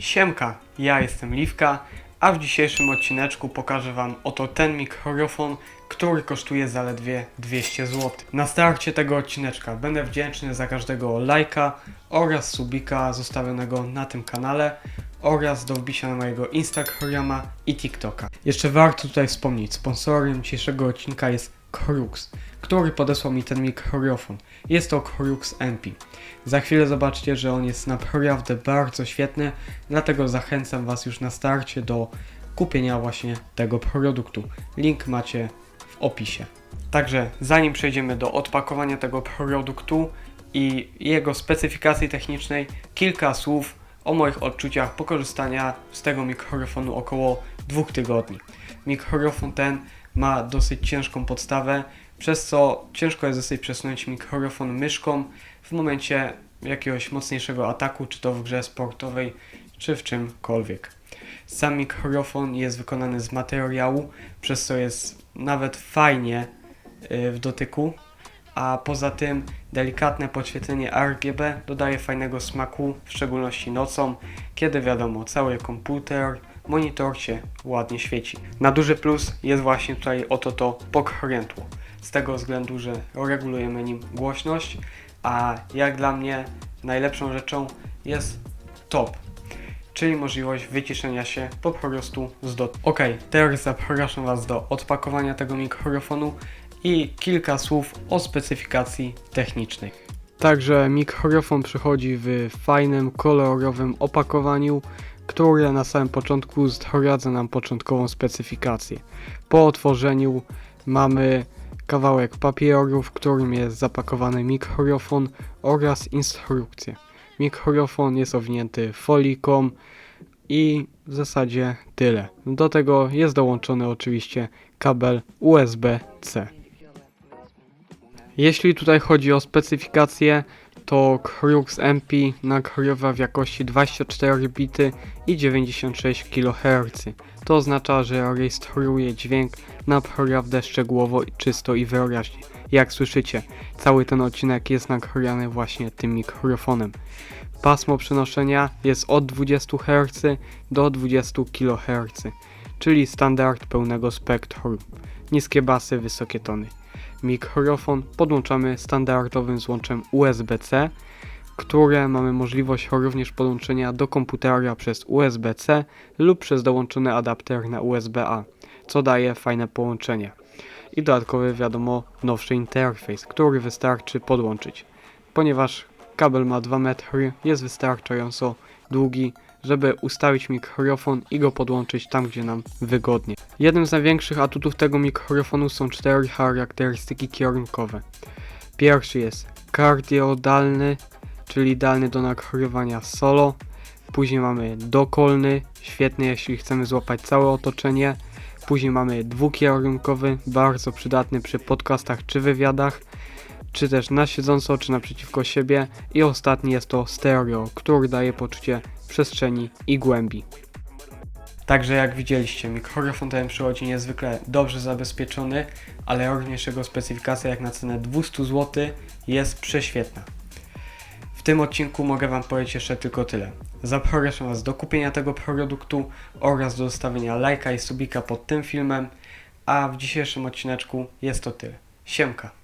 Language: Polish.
Siemka, ja jestem Liwka, a w dzisiejszym odcineczku pokażę Wam oto ten mikrofon, który kosztuje zaledwie 200 zł. Na starcie tego odcineczka będę wdzięczny za każdego lajka oraz subika zostawionego na tym kanale oraz do wbicia na mojego Instagrama i TikToka. Jeszcze warto tutaj wspomnieć, sponsorem dzisiejszego odcinka jest Krux, który podesłał mi ten mikrofon. Jest to Krux MP. Za chwilę zobaczcie, że on jest naprawdę bardzo świetny, dlatego zachęcam Was już na starcie do kupienia właśnie tego produktu. Link macie w opisie. Także zanim przejdziemy do odpakowania tego produktu i jego specyfikacji technicznej, kilka słów o moich odczuciach po korzystania z tego mikrofonu około dwóch tygodni. Mikrofon ten ma dosyć ciężką podstawę, przez co ciężko jest dosyć przesunąć mikrofon myszką w momencie jakiegoś mocniejszego ataku, czy to w grze sportowej, czy w czymkolwiek. Sam mikrofon jest wykonany z materiału, przez co jest nawet fajnie y, w dotyku, a poza tym delikatne podświetlenie RGB dodaje fajnego smaku, w szczególności nocą, kiedy wiadomo, cały komputer, monitor się ładnie świeci. Na duży plus jest właśnie tutaj oto to pokrętło, z tego względu, że regulujemy nim głośność, a jak dla mnie najlepszą rzeczą jest top, czyli możliwość wyciszenia się po prostu z dot. Ok, teraz zapraszam Was do odpakowania tego mikrofonu i kilka słów o specyfikacji technicznej. Także mikrofon przychodzi w fajnym, kolorowym opakowaniu, które na samym początku zdradza nam początkową specyfikację. Po otworzeniu mamy kawałek papieru, w którym jest zapakowany mikrofon oraz instrukcje. Mikrofon jest owinięty foliką i w zasadzie tyle. Do tego jest dołączony oczywiście kabel USB-C. Jeśli tutaj chodzi o specyfikację, to Krux MP nagrywa w jakości 24 bity i 96 kHz. To oznacza, że rejestruje dźwięk naprawdę szczegółowo, czysto i wyraźnie. Jak słyszycie, cały ten odcinek jest nagrany właśnie tym mikrofonem. Pasmo przenoszenia jest od 20 Hz do 20 kHz, czyli standard pełnego spektrum. Niskie basy, wysokie tony. Mikrofon podłączamy standardowym złączem USB-C, które mamy możliwość również podłączenia do komputera przez USB-C lub przez dołączony adapter na USB-A, co daje fajne połączenie. I dodatkowy, wiadomo, nowszy interfejs, który wystarczy podłączyć. Ponieważ kabel ma 2 metry, jest wystarczająco długi, żeby ustawić mikrofon i go podłączyć tam, gdzie nam wygodnie. Jednym z największych atutów tego mikrofonu są cztery charakterystyki kierunkowe. Pierwszy jest kardiodalny, czyli dalny do nagrywania solo. Później mamy dokolny, świetny jeśli chcemy złapać całe otoczenie. Później mamy dwukierunkowy, bardzo przydatny przy podcastach czy wywiadach, czy też na siedząco, czy naprzeciwko siebie. I ostatni jest to stereo, który daje poczucie przestrzeni i głębi. Także jak widzieliście, mikrofon ten przychodzi niezwykle dobrze zabezpieczony, ale również jego specyfikacja jak na cenę 200 zł jest prześwietna. W tym odcinku mogę Wam powiedzieć jeszcze tylko tyle. Zapraszam Was do kupienia tego produktu oraz do zostawienia lajka i subika pod tym filmem, a w dzisiejszym odcineczku jest to tyle. Siemka!